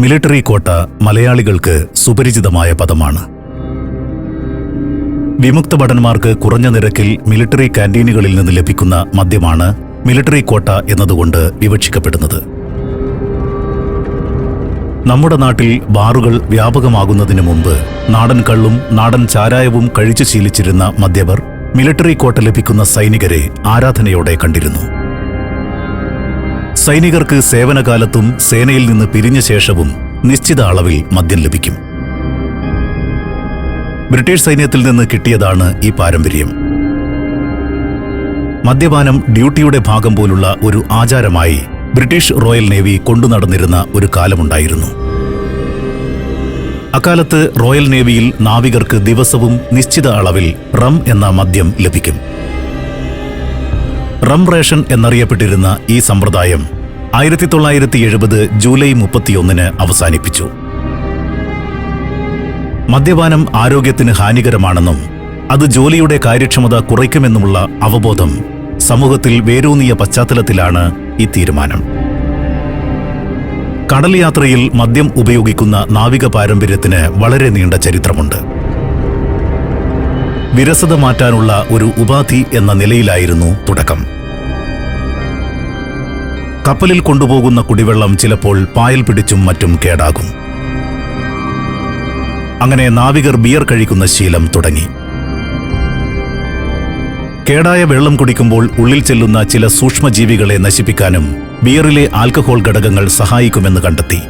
Military കോട്ട മലയാളികൾക്ക് സുപരിചിതമായ പദമാണ്. വിമുക്ത ഭടന്മാർക്ക് കുറഞ്ഞ നിരക്കിൽ മിലിട്ടറി കാന്റീനുകളിൽ നിന്ന് ലഭിക്കുന്ന മദ്യമാണ് മിലിട്ടറി കോട്ട എന്നതുകൊണ്ട് വിവക്ഷിക്കപ്പെടുന്നത്. നമ്മുടെ നാട്ടിൽ ബാറുകൾ വ്യാപകമാകുന്നതിനു മുമ്പ് നാടൻ കള്ളും നാടൻ ചാരായവും കഴിച്ചു ശീലിച്ചിരുന്ന മദ്യവർ മിലിട്ടറി കോട്ട ലഭിക്കുന്ന സൈനികരെ ആരാധനയോടെ കണ്ടിരുന്നു. സൈനികർക്ക് സേവനകാലത്തും സേനയിൽ നിന്ന് പിരിഞ്ഞ ശേഷവും നിശ്ചിത അളവിൽ മദ്യം ലഭിക്കും. ബ്രിട്ടീഷ് സൈന്യത്തിൽ നിന്ന് കിട്ടിയതാണ് ഈ പാരമ്പര്യം. മദ്യപാനം ഡ്യൂട്ടിയുടെ ഭാഗം പോലുള്ള ഒരു ആചാരമായി ബ്രിട്ടീഷ് റോയൽ നേവി കൊണ്ടുനടന്നിരുന്ന ഒരു കാലമുണ്ടായിരുന്നു. അക്കാലത്ത് റോയൽ നേവിയിൽ നാവികർക്ക് ദിവസവും നിശ്ചിത അളവിൽ റം എന്ന മദ്യം ലഭിക്കും. റം റേഷൻ എന്നറിയപ്പെട്ടിരുന്ന ഈ സമ്പ്രദായം ആയിരത്തി തൊള്ളായിരത്തി എഴുപത് ജൂലൈ മുപ്പത്തിയൊന്നിന് അവസാനിപ്പിച്ചു. മദ്യപാനം ആരോഗ്യത്തിന് ഹാനികരമാണെന്നും അത് ജോലിയുടെ കാര്യക്ഷമത കുറയ്ക്കുമെന്നുമുള്ള അവബോധം സമൂഹത്തിൽ വേരൂന്നിയ പശ്ചാത്തലത്തിലാണ് ഈ തീരുമാനം. കടൽ യാത്രയിൽ മദ്യം ഉപയോഗിക്കുന്ന നാവിക പാരമ്പര്യത്തിന് വളരെ നീണ്ട ചരിത്രമുണ്ട്. വിരസത മാറ്റാനുള്ള ഒരു ഉപാധി എന്ന നിലയിലായിരുന്നു തുടക്കം. കപ്പലിൽ കൊണ്ടുപോകുന്ന കുടിവെള്ളം ചിലപ്പോൾ പായൽ പിടിച്ചും മറ്റും കേടാകും. അങ്ങനെ നാവികർ ബിയർ കഴിക്കുന്ന ശീലം തുടങ്ങി. കേടായ വെള്ളം കുടിക്കുമ്പോൾ ഉള്ളിൽ ചെല്ലുന്ന ചില സൂക്ഷ്മജീവികളെ നശിപ്പിക്കാനും ബിയറിലെ ആൽക്കഹോൾ ഘടകങ്ങൾ സഹായിക്കുമെന്ന് കണ്ടെത്തി.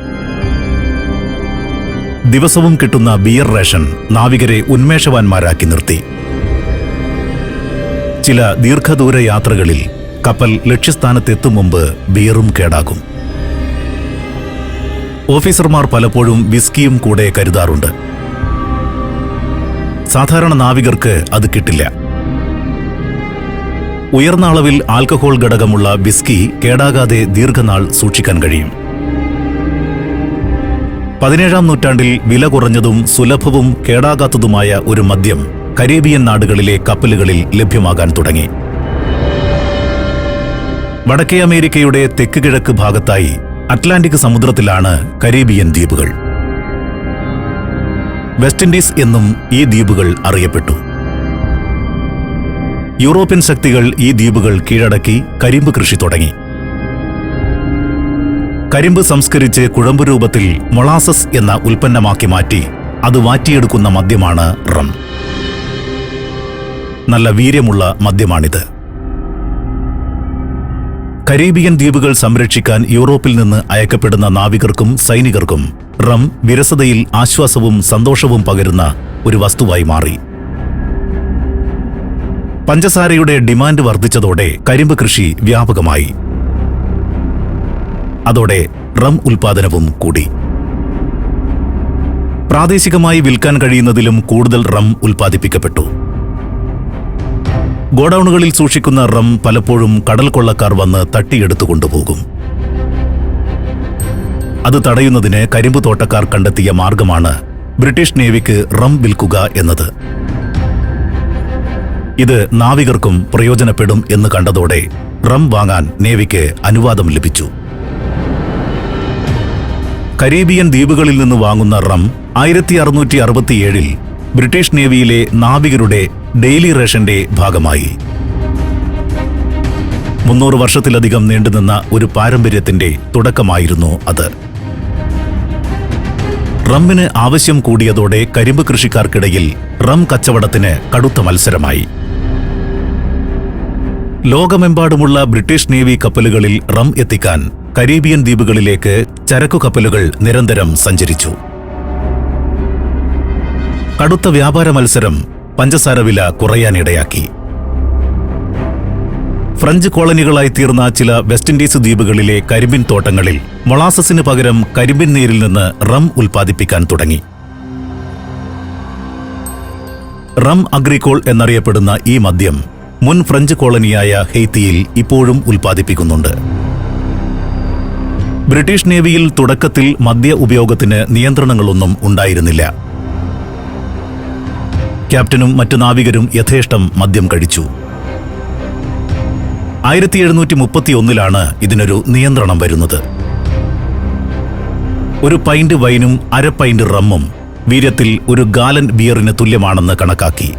ദിവസവും കിട്ടുന്ന ബിയർ റേഷൻ നാവികരെ ഉന്മേഷവാന്മാരാക്കി നിർത്തി. ചില ദീർഘദൂര യാത്രകളിൽ കപ്പൽ ലക്ഷ്യസ്ഥാനത്തെത്തും മുമ്പ് ബിയറും കേടാകും. ഓഫീസർമാർ പലപ്പോഴും വിസ്കിയും കൂടെ കരുതാറുണ്ട്. സാധാരണ നാവികർക്ക് അത് കിട്ടില്ല. ഉയർന്ന അളവിൽ ആൽക്കഹോൾ ഘടകമുള്ള വിസ്കി കേടാകാതെ ദീർഘനാൾ സൂക്ഷിക്കാൻ കഴിയും. പതിനേഴാം നൂറ്റാണ്ടിൽ വില കുറഞ്ഞതും സുലഭവും കേടാകാത്തതുമായ ഒരു മദ്യം കരീബിയൻ നാടുകളിലെ കപ്പലുകളിൽ ലഭ്യമാകാൻ തുടങ്ങി. വടക്കേ അമേരിക്കയുടെ തെക്ക് കിഴക്ക് ഭാഗത്തായി അറ്റ്ലാന്റിക് സമുദ്രത്തിലാണ് കരീബിയൻ ദ്വീപുകൾ. വെസ്റ്റ് ഇൻഡീസ് എന്നും ഈ ദ്വീപുകൾ അറിയപ്പെട്ടു. യൂറോപ്യൻ ശക്തികൾ ഈ ദ്വീപുകൾ കീഴടക്കി കരിമ്പ് കൃഷി തുടങ്ങി. കരിമ്പ് സംസ്കരിച്ച് കുഴമ്പ് രൂപത്തിൽ മൊളാസസ് എന്ന ഉൽപ്പന്നമാക്കി മാറ്റി അത് വാറ്റിയെടുക്കുന്ന മദ്യമാണ് റം. നല്ല വീര്യമുള്ള മദ്യമാണിത്. കരീബിയൻ ദ്വീപുകൾ സംരക്ഷിക്കാൻ യൂറോപ്പിൽ നിന്ന് അയക്കപ്പെടുന്ന നാവികർക്കും സൈനികർക്കും റം വിരസതയിൽ ആശ്വാസവും സന്തോഷവും പകരുന്ന ഒരു വസ്തുവായി മാറി. പഞ്ചസാരയുടെ ഡിമാൻഡ് വർദ്ധിച്ചതോടെ കരിമ്പ് കൃഷി വ്യാപകമായി. അതോടെ റം ഉൽപാദനവും കൂടി. പ്രാദേശികമായി വിൽക്കാൻ കഴിയുന്നതിലും കൂടുതൽ റം ഉൽപ്പാദിപ്പിക്കപ്പെട്ടു. ഗോഡൌണുകളിൽ സൂക്ഷിക്കുന്ന റം പലപ്പോഴും കടൽ കൊള്ളക്കാർ വന്ന് തട്ടിയെടുത്തു കൊണ്ടുപോകും. അത് തടയുന്നതിന് കരിമ്പ് തോട്ടക്കാർ കണ്ടെത്തിയ മാർഗമാണ് ബ്രിട്ടീഷ് നേവിക്ക് റം വിൽക്കുക എന്നത്. ഇത് നാവികർക്കും പ്രയോജനപ്പെടും എന്ന് കണ്ടതോടെ റം വാങ്ങാൻ നേവിക്ക് അനുവാദം ലഭിച്ചു. കരീബിയൻ ദ്വീപുകളിൽ നിന്ന് വാങ്ങുന്ന റം ആയിരത്തി അറുന്നൂറ്റി അറുപത്തിയേഴിൽ ബ്രിട്ടീഷ് നേവിയിലെ നാവികരുടെ ഡെയിലി റേഷന്റെ ഭാഗമായി. മുന്നൂറ് വർഷത്തിലധികം നീണ്ടുനിന്ന ഒരു പാരമ്പര്യത്തിന്റെ തുടക്കമായിരുന്നു അത്. റമ്മിന് ആവശ്യം കൂടിയതോടെ കരിമ്പ് കൃഷിക്കാർക്കിടയിൽ റം കച്ചവടത്തിന് കടുത്ത മത്സരമായി. ലോകമെമ്പാടുമുള്ള ബ്രിട്ടീഷ് നേവി കപ്പലുകളിൽ റം എത്തിക്കാൻ കരീബിയൻ ദ്വീപുകളിലേക്ക് ചരക്കു കപ്പലുകൾ നിരന്തരം സഞ്ചരിച്ചു. കടുത്ത വ്യാപാര മത്സരം പഞ്ചസാര വില കുറയാനിടയാക്കി ഫ്രഞ്ച് കോളനികളായി തീർന്ന ചില വെസ്റ്റ് ഇൻഡീസ് ദ്വീപുകളിലെ കരിമ്പിൻ തോട്ടങ്ങളിൽ മൊളാസസിന് പകരം കരിമ്പിൻ നീരിൽ നിന്ന് റം ഉൽപ്പാദിപ്പിക്കാൻ തുടങ്ങി. റം അഗ്രിക്കോൾ എന്നറിയപ്പെടുന്ന ഈ മദ്യം മുൻ ഫ്രഞ്ച് കോളനിയായ ഹെയ്ത്തിയിൽ ഇപ്പോഴും ഉൽപ്പാദിപ്പിക്കുന്നുണ്ട്. ബ്രിട്ടീഷ് നേവിയിൽ തുടക്കത്തിൽ മദ്യ ഉപയോഗത്തിന് നിയന്ത്രണങ്ങളൊന്നും ഉണ്ടായിരുന്നില്ല. ക്യാപ്റ്റനും മറ്റു നാവികരും യഥേഷ്ടം മദ്യം കഴിച്ചു. ആയിരത്തി എഴുന്നൂറ്റി മുപ്പത്തി ഒന്നിലാണ് ഇതിനൊരു നിയന്ത്രണം വരുന്നത്. ഒരു പൈന്റ് വൈനും അര പൈന്റ് റമ്മും വീര്യത്തിൽ ഒരു ഗാലൻ ബിയറിന് തുല്യമാണെന്ന് കണക്കാക്കി.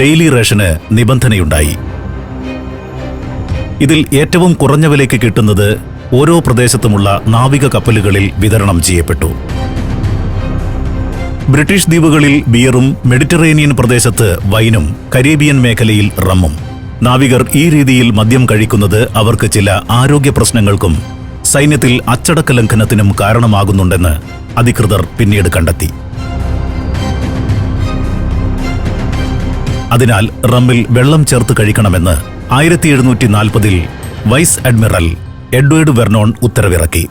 ഡെയിലി റേഷന് നിബന്ധനയുണ്ടായി. ഇതിൽ ഏറ്റവും കുറഞ്ഞ വിലയ്ക്ക് കിട്ടുന്നത് ഓരോ പ്രദേശത്തുമുള്ള നാവിക കപ്പലുകളിൽ വിതരണം ചെയ്യപ്പെട്ടു. ബ്രിട്ടീഷ് ദ്വീപുകളിൽ ബിയറും മെഡിറ്ററേനിയൻ പ്രദേശത്ത് വൈനും കരീബിയൻ മേഖലയിൽ റമ്മും. നാവികർ ഈ രീതിയിൽ മദ്യം കഴിക്കുന്നത് അവർക്ക് ചില ആരോഗ്യ പ്രശ്നങ്ങൾക്കും സൈന്യത്തിൽ അച്ചടക്ക ലംഘനത്തിനും കാരണമാകുന്നുണ്ടെന്ന് അധികൃതർ പിന്നീട് കണ്ടെത്തി. അതിനാൽ റമ്മിൽ വെള്ളം ചേർത്ത് കഴിക്കണമെന്ന് ആയിരത്തി എഴുന്നൂറ്റി നാൽപ്പതിൽ വൈസ് അഡ്മിറൽ എഡ്വേർഡ് വെർണോൺ ഉത്തരവിറക്കി.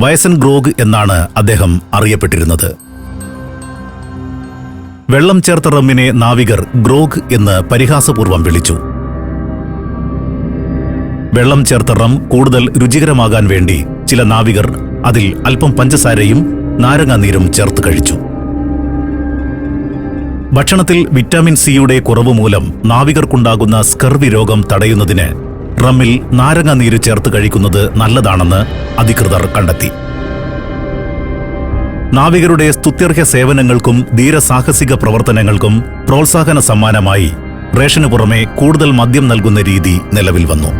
വയസൻ ഗ്രോഗ് എന്നാണ് അദ്ദേഹം അറിയപ്പെട്ടിരുന്നത്. വെള്ളം ചേർത്ത റമ്മിനെ നാവികർ ഗ്രോഗ് എന്ന് പരിഹാസപൂർവം വിളിച്ചു. വെള്ളം ചേർത്ത റം കൂടുതൽ രുചികരമാകാൻ വേണ്ടി ചില നാവികർ അതിൽ അല്പം പഞ്ചസാരയും നാരങ്ങാനീരും ചേർത്ത് കഴിച്ചു. ഭക്ഷണത്തിൽ വിറ്റാമിൻ സിയുടെ കുറവ് മൂലം നാവികർക്കുണ്ടാകുന്ന സ്കർവി രോഗം തടയുന്നതിന് റമ്മിൽ നാരങ്ങ നീര് ചേർത്ത് കഴിക്കുന്നത് നല്ലതാണെന്ന് അധികൃതർ കണ്ടെത്തി. നാവികരുടെ സ്തുത്യർഹ്യ സേവനങ്ങൾക്കും ധീരസാഹസിക പ്രവർത്തനങ്ങൾക്കും പ്രോത്സാഹന സമ്മാനമായി റേഷനു പുറമെ കൂടുതൽ മദ്യം നൽകുന്ന രീതി നിലവിൽ വന്നു.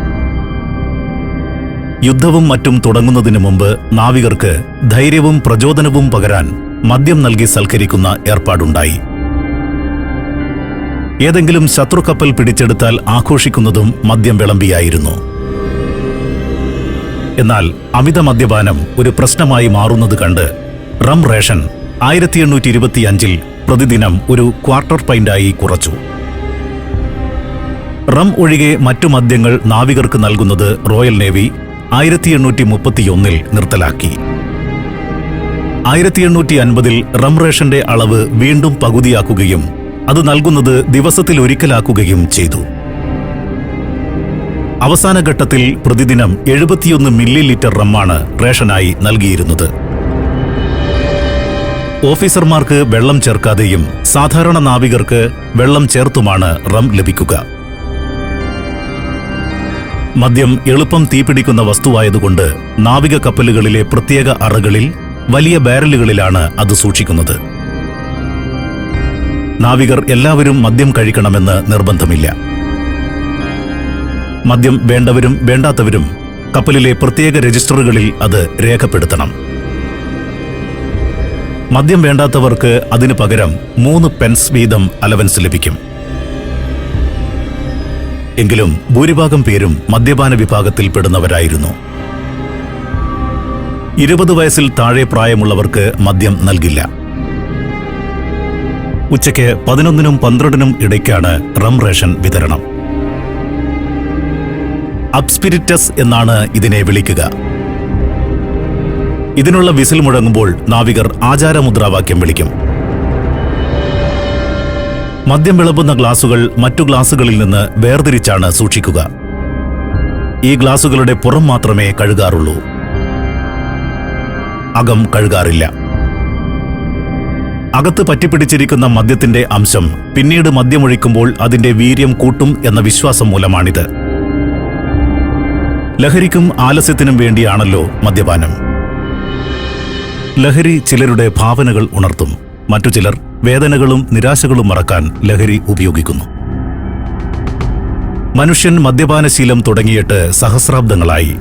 യുദ്ധവും മറ്റും തുടങ്ങുന്നതിനു മുമ്പ് നാവികർക്ക് ധൈര്യവും പ്രചോദനവും പകരാൻ മദ്യം നൽകി സൽക്കരിക്കുന്ന ഏർപ്പാടുണ്ടായി. ഏതെങ്കിലും ശത്രുക്കപ്പൽ പിടിച്ചെടുത്താൽ ആഘോഷിക്കുന്നതും മദ്യം വിളമ്പിയായിരുന്നു. എന്നാൽ അമിത മദ്യപാനം ഒരു പ്രശ്നമായി മാറുന്നത് കണ്ട് റം റേഷൻ ആയിരത്തി എണ്ണൂറ്റി ഇരുപത്തിയഞ്ചിൽ പ്രതിദിനം ഒരു ക്വാർട്ടർ പൈന്റായി കുറച്ചു. റം ഒഴികെ മറ്റു മദ്യങ്ങൾ നാവികർക്ക് നൽകുന്നത് റോയൽ നേവി ആയിരത്തി എണ്ണൂറ്റി മുപ്പത്തിയൊന്നിൽ നിർത്തലാക്കി. ആയിരത്തി എണ്ണൂറ്റി അൻപതിൽ റം റേഷന്റെ അളവ് വീണ്ടും പകുതിയാക്കുകയും അത് നൽകുന്നത് ദിവസത്തിൽ ഒരിക്കലാക്കുകയും ചെയ്തു. അവസാന ഘട്ടത്തിൽ പ്രതിദിനം എഴുപത്തിയൊന്ന് മില്ലി ലിറ്റർ റമ്മാണ് റേഷനായി നൽകിയിരുന്നത്. ഓഫീസർമാർക്ക് വെള്ളം ചേർക്കാതെയും സാധാരണ നാവികർക്ക് വെള്ളം ചേർത്തുമാണ് റം ലഭിക്കുക. മദ്യം എളുപ്പം തീപിടിക്കുന്ന വസ്തുവായതുകൊണ്ട് നാവിക കപ്പലുകളിലെ പ്രത്യേക അറകളിൽ വലിയ ബാരലുകളിലാണ് അത് സൂക്ഷിക്കുന്നത്. നാവികർ എല്ലാവരും മദ്യം കഴിക്കണമെന്ന് നിർബന്ധമില്ല. മദ്യം വേണ്ടവരും വേണ്ടാത്തവരും കപ്പലിലെ പ്രത്യേക രജിസ്റ്ററുകളിൽ അത് രേഖപ്പെടുത്തണം. മദ്യം വേണ്ടാത്തവർക്ക് അതിനു പകരം മൂന്ന് പെൻസ് വീതം അലവൻസ് ലഭിക്കും. എങ്കിലും ഭൂരിഭാഗം പേരും മദ്യപാന വിഭാഗത്തിൽ പെടുന്നവരായിരുന്നു. ഇരുപത് വയസ്സിൽ താഴെ പ്രായമുള്ളവർക്ക് മദ്യം നൽകില്ല. ഉച്ചയ്ക്ക് പതിനൊന്നിനും പന്ത്രണ്ടിനും ഇടയ്ക്കാണ് റം റേഷൻ വിതരണം. അബ്സ്പിരിറ്റസ് എന്നാണ് ഇതിനെ വിളിക്കുക. ഇതിനുള്ള വിസിൽ മുഴങ്ങുമ്പോൾ നാവികർ ആചാരമുദ്രാവാക്യം വിളിക്കും. മദ്യം വിളമ്പുന്ന ഗ്ലാസുകൾ മറ്റു ഗ്ലാസുകളിൽ നിന്ന് വേർതിരിച്ചാണ് സൂക്ഷിക്കുക. ഈ ഗ്ലാസുകളുടെ പുറം മാത്രമേ കഴുകാറുള്ളൂ. അകം കഴുകാറില്ല. അകത്ത് പറ്റിപ്പിടിച്ചിരിക്കുന്ന മദ്യത്തിന്റെ അംശം പിന്നീട് മദ്യമൊഴിക്കുമ്പോൾ അതിന്റെ വീര്യം കൂട്ടും എന്ന വിശ്വാസം മൂലമാണിത്. ലഹരിക്കും ആലസ്യത്തിനും വേണ്ടിയാണല്ലോ മദ്യപാനം. ലഹരി ചിലരുടെ ഭാവനകൾ ഉണർത്തും. മറ്റു ചിലർ വേദനകളും നിരാശകളും മറക്കാൻ ലഹരി ഉപയോഗിക്കുന്നു. മനുഷ്യൻ മദ്യപാനശീലം തുടങ്ങിയിട്ട് സഹസ്രാബ്ദങ്ങളായി.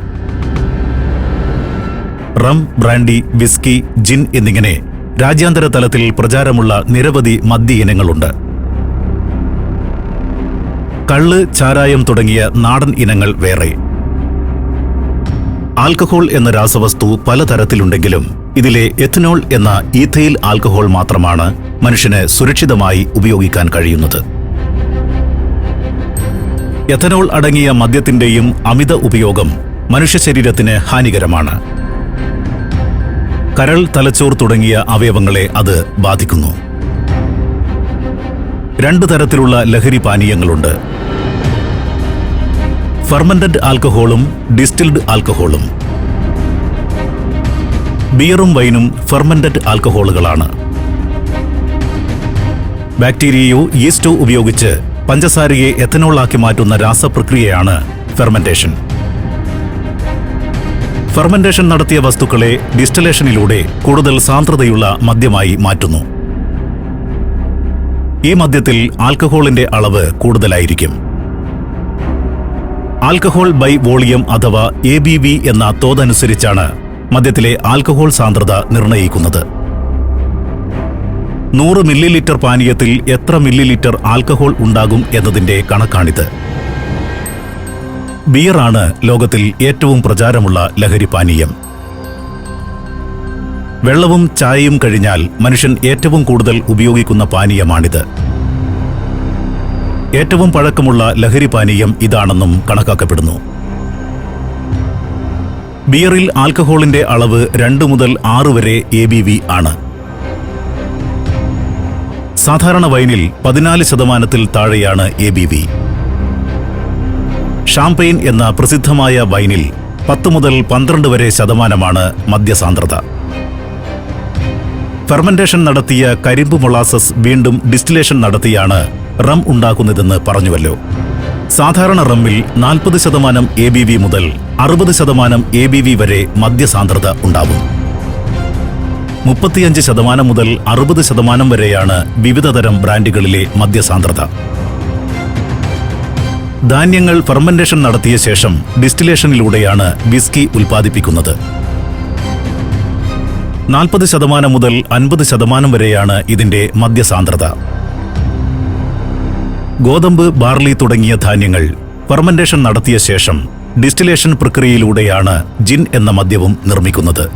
റം ബ്രാൻഡി വിസ്കി ജിൻ എന്നിങ്ങനെ രാജ്യാന്തര തലത്തിൽ പ്രചാരമുള്ള നിരവധി മദ്യ ഇനങ്ങളുണ്ട്. കള്ള് ചാരായം തുടങ്ങിയ നാടൻ ഇനങ്ങൾ വേറെ. ആൽക്കഹോൾ എന്ന രാസവസ്തു പലതരത്തിലുണ്ടെങ്കിലും ഇതിലെ എഥനോൾ എന്ന ഈഥയിൽ ആൽക്കഹോൾ മാത്രമാണ് മനുഷ്യന് സുരക്ഷിതമായി ഉപയോഗിക്കാൻ കഴിയുന്നത്. എഥനോൾ അടങ്ങിയ മദ്യത്തിന്റെയും അമിത ഉപയോഗം മനുഷ്യ ശരീരത്തിന് ഹാനികരമാണ്. കരൾ തലച്ചോർ തുടങ്ങിയ അവയവങ്ങളെ അത് ബാധിക്കുന്നു. രണ്ട് തരത്തിലുള്ള ലഹരി പാനീയങ്ങളുണ്ട്. ഫെർമന്റഡ് ആൽക്കഹോളും ഡിസ്റ്റിൽഡ് ആൽക്കഹോളും. ബിയറും വൈനും ഫെർമന്റഡ് ആൽക്കഹോളുകളാണ്. ബാക്ടീരിയയോ ഈസ്റ്റോ ഉപയോഗിച്ച് പഞ്ചസാരയെ എത്തനോളാക്കി മാറ്റുന്ന രാസപ്രക്രിയയാണ് ഫെർമെന്റേഷൻ. ഫെർമെന്റേഷൻ നടത്തിയ വസ്തുക്കളെ ഡിസ്റ്റലേഷനിലൂടെ കൂടുതൽ സാന്ദ്രതയുള്ള മദ്യമായി മാറ്റുന്നു. ഈ മദ്യത്തിൽ ആൽക്കഹോളിന്റെ അളവ് കൂടുതലായിരിക്കും. ആൽക്കഹോൾ ബൈ വോളിയം അഥവാ എ ബി വി എന്ന തോതനുസരിച്ചാണ് മദ്യത്തിലെ ആൽക്കഹോൾ സാന്ദ്രത നിർണയിക്കുന്നത്. നൂറ് മില്ലി ലിറ്റർ പാനീയത്തിൽ എത്ര മില്ലി ലിറ്റർ ആൽക്കഹോൾ ഉണ്ടാകും എന്നതിന്റെ കണക്കാണിത്. ബിയറാണ് ലോകത്തിൽ ഏറ്റവും പ്രചാരമുള്ള ലഹരി പാനീയം. വെള്ളവും ചായയും കഴിഞ്ഞാൽ മനുഷ്യൻ ഏറ്റവും കൂടുതൽ ഉപയോഗിക്കുന്ന പാനീയമാണിത്. ഏറ്റവും പഴക്കമുള്ള ലഹരി പാനീയം ഇതാണെന്നും കണക്കാക്കപ്പെടുന്നു. ബിയറിൽ ആൽക്കഹോളിന്റെ അളവ് രണ്ട് മുതൽ ആറ് വരെ എ ബി വി ആണ്. സാധാരണ വൈനിൽ പതിനാല് ശതമാനത്തിൽ താഴെയാണ് എ ബി വി. ഷാംപെയിൻ എന്ന പ്രസിദ്ധമായ വൈനിൽ പത്ത് മുതൽ പന്ത്രണ്ട് വരെ ശതമാനമാണ് മദ്യസാന്ദ്രത. ഫെർമെന്റേഷൻ നടത്തിയ കരിമ്പ് മൊളാസസ് വീണ്ടും ഡിസ്റ്റിലേഷൻ നടത്തിയാണ് റം ഉണ്ടാക്കുന്നതെന്ന് പറഞ്ഞുവല്ലോ. സാധാരണ റമ്മിൽ നാൽപ്പത് ശതമാനം എ ബി വി മുതൽ അറുപത് ശതമാനം എ ബി വി വരെ മദ്യസാന്ദ്രത ഉണ്ടാവും മുപ്പത്തിയഞ്ച് ശതമാനം മുതൽ അറുപത് ശതമാനം വരെയാണ് വിവിധതരം ബ്രാൻഡുകളിലെ മദ്യസാന്ദ്രത. ധാന്യങ്ങൾ ഫെർമെന്റേഷൻ നടത്തിയ ശേഷം ഡിസ്റ്റിലേഷനിലൂടെയാണ് വിസ്കി ഉൽപ്പാദിപ്പിക്കുന്നത്. നാൽപ്പത് ശതമാനം മുതൽ അൻപത് ശതമാനം വരെയാണ് ഇതിന്റെ മദ്യസാന്ദ്രത. ഗോതമ്പ് ബാർലി തുടങ്ങിയ ധാന്യങ്ങൾ ഫെർമെന്റേഷൻ നടത്തിയ ശേഷം ഡിസ്റ്റിലേഷൻ പ്രക്രിയയിലൂടെയാണ് ജിൻ എന്ന മദ്യവും നിർമ്മിക്കുന്നത്.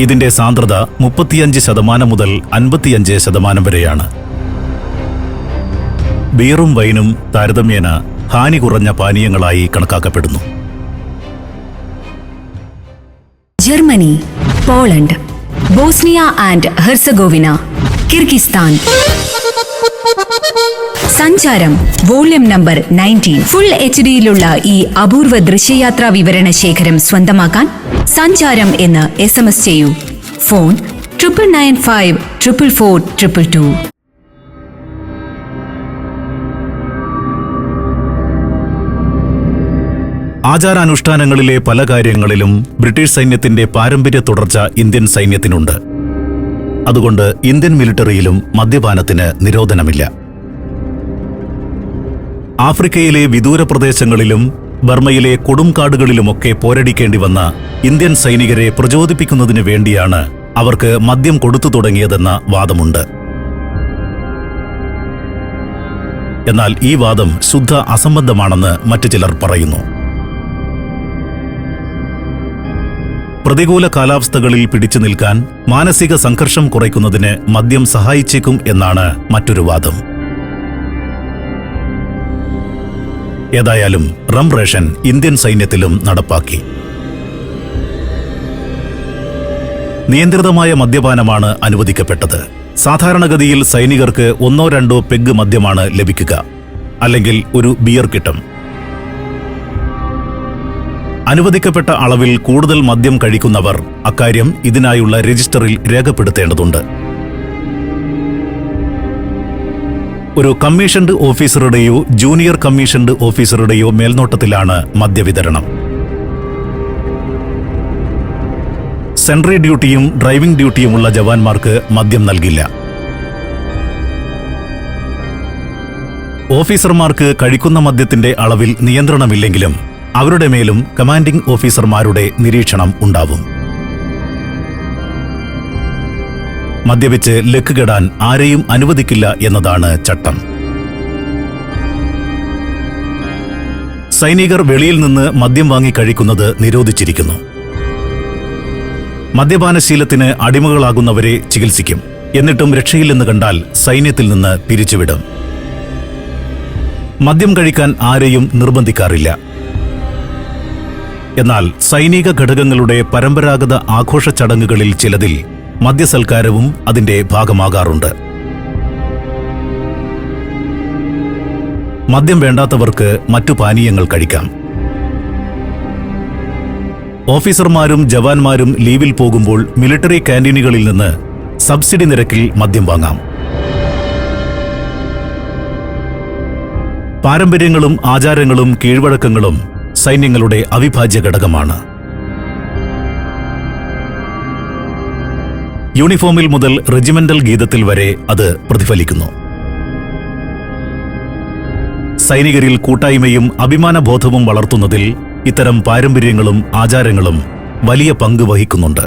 ഇതിന്റെ സാന്ദ്രത മുപ്പത്തിയഞ്ച് ശതമാനം മുതൽ അൻപത്തിയഞ്ച് ശതമാനം വരെയാണ്. ബിയറും വൈനും താരതമ്യേന ഹാനി കുറഞ്ഞ പാനീയങ്ങളായി കണക്കാക്കപ്പെടുന്നു. Germany Poland Bosnia and Herzegovina Kyrgyzstan. Sancharam volume number nineteen. Full H ഡിയിലുള്ള ഈ അപൂർവ ദൃശ്യയാത്രാ വിവരണ ശേഖരം സ്വന്തമാക്കാൻ സഞ്ചാരം എന്ന് എസ് എം എസ് ചെയ്യൂ. Phone triple nine five triple four triple two. ആചാരാനുഷ്ഠാനങ്ങളിലെ പല കാര്യങ്ങളിലും ബ്രിട്ടീഷ് സൈന്യത്തിന്റെ പാരമ്പര്യ തുടർച്ച ഇന്ത്യൻ സൈന്യത്തിനുണ്ട്. അതുകൊണ്ട് ഇന്ത്യൻ മിലിറ്ററിയിലും മദ്യപാനത്തിന് നിരോധനമില്ല. ആഫ്രിക്കയിലെ വിദൂര പ്രദേശങ്ങളിലും ബർമയിലെ കൊടുംകാടുകളിലുമൊക്കെ പോരടിക്കേണ്ടി വന്ന ഇന്ത്യൻ സൈനികരെ പ്രചോദിപ്പിക്കുന്നതിനു വേണ്ടിയാണ് അവർക്ക് മദ്യം കൊടുത്തു തുടങ്ങിയതെന്ന വാദമുണ്ട്. എന്നാൽ ഈ വാദം ശുദ്ധ അസംബന്ധമാണെന്ന് മറ്റു ചിലർ പറയുന്നു. പ്രതികൂല കാലാവസ്ഥകളിൽ പിടിച്ചു നിൽക്കാൻ മാനസിക സംഘർഷം കുറയ്ക്കുന്നതിന് മദ്യം സഹായിച്ചേക്കും എന്നാണ് മറ്റൊരു വാദം. ഏതായാലും റം റേഷൻ ഇന്ത്യൻ സൈന്യത്തിലും നടപ്പാക്കി. നിയന്ത്രിതമായ മദ്യപാനമാണ് അനുവദിക്കപ്പെട്ടത്. സാധാരണഗതിയിൽ സൈനികർക്ക് ഒന്നോ രണ്ടോ പെഗ് മദ്യമാണ് ലഭിക്കുക. അല്ലെങ്കിൽ ഒരു ബിയർ കിട്ടും. അനുവദിക്കപ്പെട്ട അളവിൽ കൂടുതൽ മദ്യം കഴിക്കുന്നവർ അക്കാര്യം ഇതിനായുള്ള രജിസ്റ്ററിൽ രേഖപ്പെടുത്തേണ്ടതുണ്ട്. ഒരു കമ്മീഷൻഡ് ഓഫീസറുടെയോ ജൂനിയർ കമ്മീഷൻഡ് ഓഫീസറുടെയോ മേൽനോട്ടത്തിലാണ് മദ്യവിതരണം. സെൻട്രി ഡ്യൂട്ടിയും ഡ്രൈവിംഗ് ഡ്യൂട്ടിയുമുള്ള ജവാന്മാർക്ക് മദ്യം നൽകില്ല. ഓഫീസർമാർക്ക് കഴിക്കുന്ന മദ്യത്തിന്റെ അളവിൽ നിയന്ത്രണമില്ലെങ്കിലും അവരുടെ മേലും കമാൻഡിംഗ് ഓഫീസർമാരുടെ നിരീക്ഷണം ഉണ്ടാവും. മദ്യപിച്ച് ലക്കുകെടാൻ ആരെയും അനുവദിക്കില്ല എന്നതാണ് ചട്ടം. സൈനികർ വെളിയിൽ നിന്ന് മദ്യം വാങ്ങി കഴിക്കുന്നത് നിരോധിച്ചിരിക്കുന്നു. മദ്യപാനശീലത്തിന് അടിമകളാകുന്നവരെ ചികിത്സിക്കും. എന്നിട്ടും രക്ഷയില്ലെന്ന് കണ്ടാൽ സൈന്യത്തിൽ നിന്ന് പിരിച്ചുവിടും. മദ്യം കഴിക്കാൻ ആരെയും നിർബന്ധിക്കാറില്ല. എന്നാൽ സൈനിക ഘടകങ്ങളുടെ പരമ്പരാഗത ആഘോഷ ചടങ്ങുകളിൽ ചിലതിൽ മദ്യസൽക്കാരവും അതിന്റെ ഭാഗമാകാറുണ്ട്. മദ്യം വേണ്ടാത്തവർക്ക് മറ്റു പാനീയങ്ങൾ കഴിക്കാം. ഓഫീസർമാരും ജവാന്മാരും ലീവിൽ പോകുമ്പോൾ മിലിറ്ററി കാന്റീനുകളിൽ നിന്ന് സബ്സിഡി നിരക്കിൽ മദ്യം വാങ്ങാം. പാരമ്പര്യങ്ങളും ആചാരങ്ങളും കീഴ്വഴക്കങ്ങളും സൈന്യങ്ങളുടെ അവിഭാജ്യ ഘടകമാണ്. യൂണിഫോമിൽ മുതൽ റെജിമെന്റൽ ഗീതത്തിൽ വരെ അത് പ്രതിഫലിക്കുന്നു. സൈനികരിൽ കൂട്ടായ്മയും അഭിമാനബോധവും വളർത്തുന്നതിൽ ഇത്തരം പാരമ്പര്യങ്ങളും ആചാരങ്ങളും വലിയ പങ്ക് വഹിക്കുന്നുണ്ട്.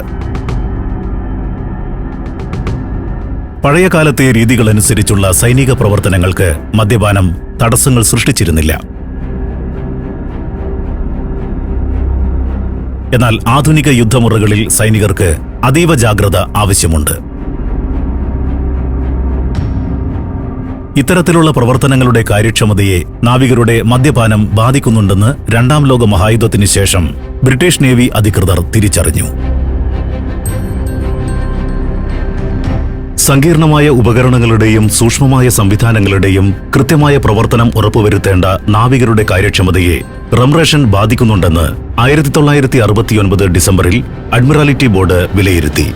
പഴയ കാലത്തെ രീതികളനുസരിച്ചുള്ള സൈനിക പ്രവർത്തനങ്ങൾക്ക് മദ്യപാനം തടസ്സങ്ങൾ സൃഷ്ടിച്ചിരുന്നില്ല. എന്നാൽ ആധുനിക യുദ്ധമുറകളിൽ സൈനികർക്ക് അതീവ ജാഗ്രത ആവശ്യമുണ്ട്. ഇത്തരത്തിലുള്ള പ്രവർത്തനങ്ങളുടെ കാര്യക്ഷമതയെ നാവികരുടെ മദ്യപാനം ബാധിക്കുന്നുണ്ടെന്ന് രണ്ടാം ലോക മഹായുദ്ധത്തിന് ശേഷം ബ്രിട്ടീഷ് നേവി അധികൃതർ തിരിച്ചറിഞ്ഞു. സങ്കീർണമായ ഉപകരണങ്ങളുടെയും സൂക്ഷ്മമായ സംവിധാനങ്ങളുടെയും കൃത്യമായ പ്രവർത്തനം ഉറപ്പുവരുത്തേണ്ട നാവികരുടെ കാര്യക്ഷമതയെ റംറേഷൻ ബാധിക്കുന്നുണ്ടെന്ന് ആയിരത്തി തൊള്ളായിരത്തി അറുപത്തിയൊൻപത് ഡിസംബറിൽ അഡ്മിറാലിറ്റി ബോർഡ് വിലയിരുത്തി.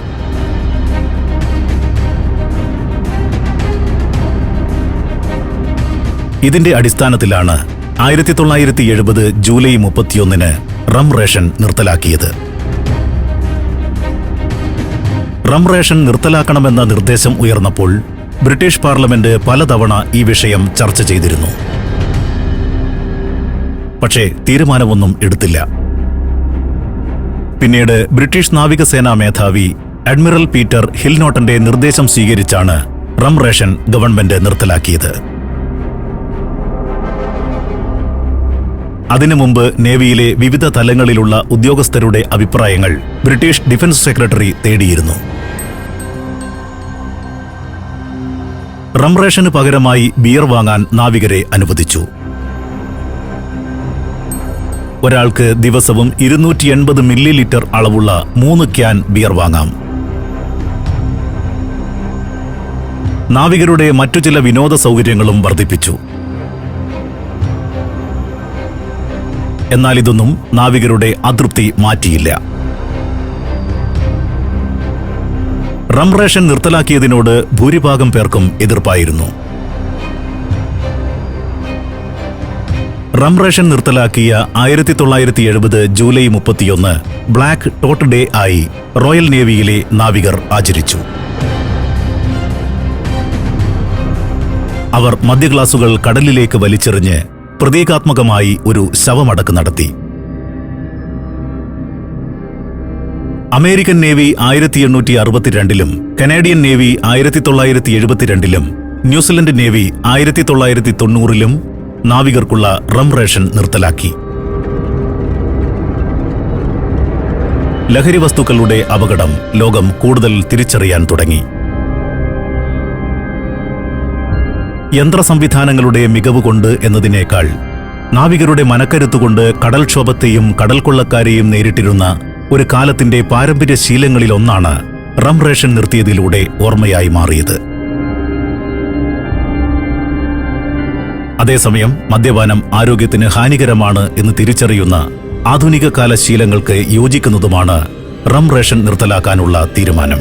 ഇതിന്റെ അടിസ്ഥാനത്തിലാണ് ആയിരത്തി തൊള്ളായിരത്തി എഴുപത് ജൂലൈ മുപ്പത്തിയൊന്നിന് റംറേഷൻ നിർത്തലാക്കിയത്. റം റേഷൻ നിർത്തലാക്കണമെന്ന നിർദ്ദേശം ഉയർന്നപ്പോൾ ബ്രിട്ടീഷ് പാർലമെന്റ് പലതവണ ഈ വിഷയം ചർച്ച ചെയ്തിരുന്നു. പക്ഷേ തീരുമാനമൊന്നും എടുത്തില്ല. പിന്നീട് ബ്രിട്ടീഷ് നാവികസേനാ മേധാവി അഡ്മിറൽ പീറ്റർ ഹിൽനോട്ടന്റെ നിർദ്ദേശം സ്വീകരിച്ചാണ് റം റേഷൻ ഗവൺമെന്റ് നിർത്തലാക്കിയത്. അതിനു മുമ്പ് നേവിയിലെ വിവിധ തലങ്ങളിലുള്ള ഉദ്യോഗസ്ഥരുടെ അഭിപ്രായങ്ങൾ ബ്രിട്ടീഷ് ഡിഫൻസ് സെക്രട്ടറി തേടിയിരുന്നു. റംറേഷന് പകരമായി ബിയർ വാങ്ങാൻ നാവികരെ അനുവദിച്ചു. ഒരാൾക്ക് ദിവസവും ഇരുന്നൂറ്റി എൺപത് മില്ലി ലിറ്റർ അളവുള്ള മൂന്ന് ക്യാൻ ബിയർ വാങ്ങാം. നാവികരുടെ മറ്റു ചില വിനോദ സൗകര്യങ്ങളും വർദ്ധിപ്പിച്ചു. എന്നാൽ ഇതൊന്നും നാവികരുടെ അതൃപ്തി മാറ്റിയില്ല. റം റേഷൻ നിർത്തലാക്കിയതിനോട് ഭൂരിഭാഗം പേർക്കും എതിർപ്പായിരുന്നു. റംറേഷൻ നിർത്തലാക്കിയ ആയിരത്തി തൊള്ളായിരത്തി എഴുപത് ജൂലൈ മുപ്പത്തിയൊന്ന് ബ്ലാക്ക് ടോട്ട് ഡേ ആയി റോയൽ നേവിയിലെ നാവികർ ആചരിച്ചു. അവർ മധ്യക്ലാസുകൾ കടലിലേക്ക് വലിച്ചെറിഞ്ഞ് പ്രതീകാത്മകമായി ഒരു ശവമടക്ക് നടത്തി. അമേരിക്കൻ നേവി ആയിരത്തി എണ്ണൂറ്റി അറുപത്തിരണ്ടിലും കനേഡിയൻ നേവി ആയിരത്തി തൊള്ളായിരത്തി എഴുപത്തിരണ്ടിലും ന്യൂസിലൻഡ് നേവി ആയിരത്തി തൊള്ളായിരത്തി തൊണ്ണൂറിലും നാവികർക്കുള്ള റം റേഷൻ നിർത്തലാക്കി. ലഹരി വസ്തുക്കളുടെ അപകടം ലോകം കൂടുതൽ തിരിച്ചറിയാൻ തുടങ്ങി. യന്ത്ര സംവിധാനങ്ങളുടെ മികവ് കൊണ്ട് എന്നതിനേക്കാൾ നാവികരുടെ മനക്കരുത്തുകൊണ്ട് കടൽക്ഷോഭത്തെയും കടൽക്കൊള്ളക്കാരെയും നേരിട്ടിരുന്ന ഒരു കാലത്തിന്റെ പാരമ്പര്യ ശീലങ്ങളിൽ ഒന്നാണ് റം റേഷൻ നിർത്തിയതിലൂടെ ഓർമ്മയായി മാറിയത്. അതേസമയം മദ്യപാനം ആരോഗ്യത്തിന് ഹാനികരമാണ് എന്ന് തിരിച്ചറിയുന്ന ആധുനിക കാല ശീലങ്ങൾക്ക് യോജിക്കുന്നതുമാണ് റം റേഷൻ നിർത്തലാക്കാനുള്ള തീരുമാനം.